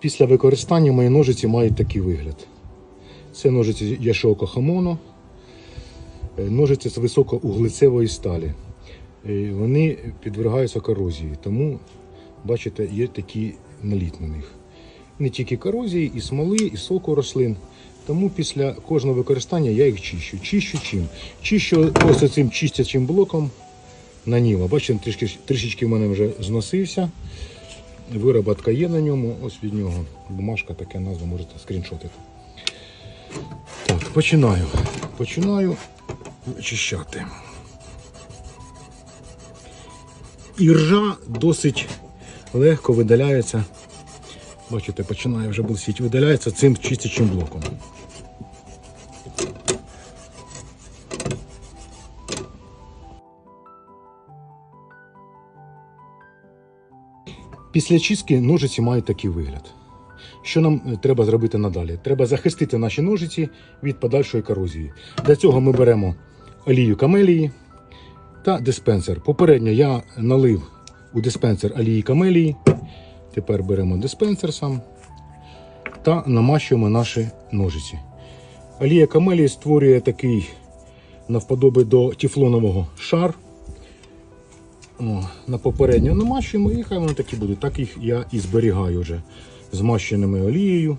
Після використання мої ножиці мають такий вигляд. Це ножиці Яшоко Хамоно, Е, ножиці з високоуглецевої сталі. Е, Вони підвергаються корозії, тому, бачите, є такий наліт на них. Не тільки корозії, і смоли, і соку рослин. Тому після кожного використання я їх чищу. Чищу чим? Чищу ось цим чистячим блоком на ніла. Бачите, трішки, трішечки в мене вже зносився. Вироботка є на ньому, ось від нього. Бумажка, таке назва, можете скріншотити. Так, починаю. Починаю очищати. Іржа досить легко видаляється. Бачите, починає вже блисіти. Видаляється цим чистячим блоком. Після чистки ножиці мають такий вигляд. Що нам е, треба зробити надалі? Треба захистити наші ножиці від подальшої корозії. Для цього ми беремо олію камелії та диспенсер. Попередньо я налив у диспенсер олії камелії. Тепер беремо диспенсер сам та намащуємо наші ножиці. Олія камелії створює такий навподоби до тефлонового шар. На попередньо намащуємо і хай вони такі будуть. Так їх я і зберігаю вже змащеними олією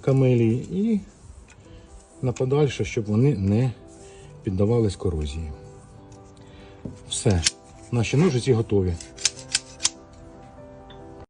камелії і на подальше, щоб вони не піддавались корозії. Все, наші ножиці готові.